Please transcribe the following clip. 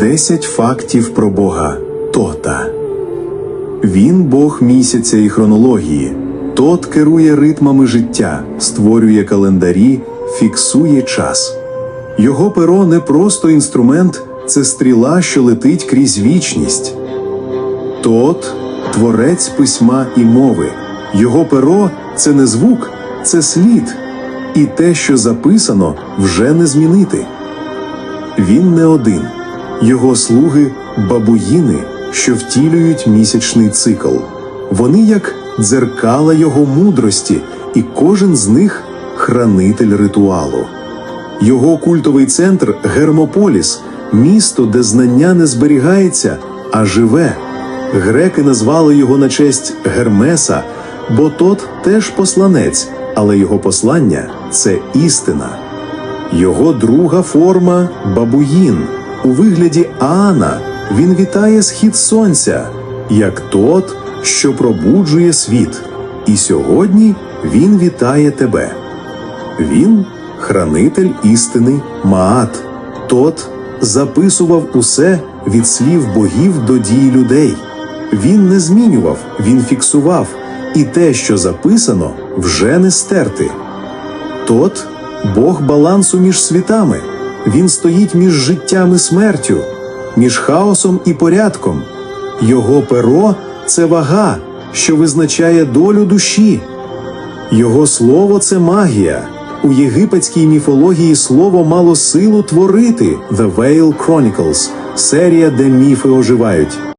10 фактів про Бога Тота. Він Бог місяця і хронології. Тот керує ритмами життя, створює календарі, фіксує час. Його перо не просто інструмент, це стріла, що летить крізь вічність. Тот творець письма і мови. Його перо це не звук, це слід. І те, що записано, вже не змінити. Він не один. Його слуги бабуїни, що втілюють місячний цикл. Вони як дзеркала його мудрості, і кожен з них хранитель ритуалу. Його культовий центр Гермополіс, місто, де знання не зберігається, а живе. Греки назвали його на честь Гермеса, бо тот теж посланець, але його послання це істина. Його друга форма бабуїн. У вигляді Аана він вітає схід сонця, як тот, що пробуджує світ. І сьогодні він вітає тебе. Він хранитель істини Маат. Тот записував усе від слів богів до дій людей. Він не змінював, він фіксував, і те, що записано, вже не стерти. Тот Бог балансу між світами. Він стоїть між життям і смертю, між хаосом і порядком. Його перо це вага, що визначає долю душі. Його слово це магія. У єгипетській міфології слово мало силу творити The Veil Chronicles – серія, де міфи оживають.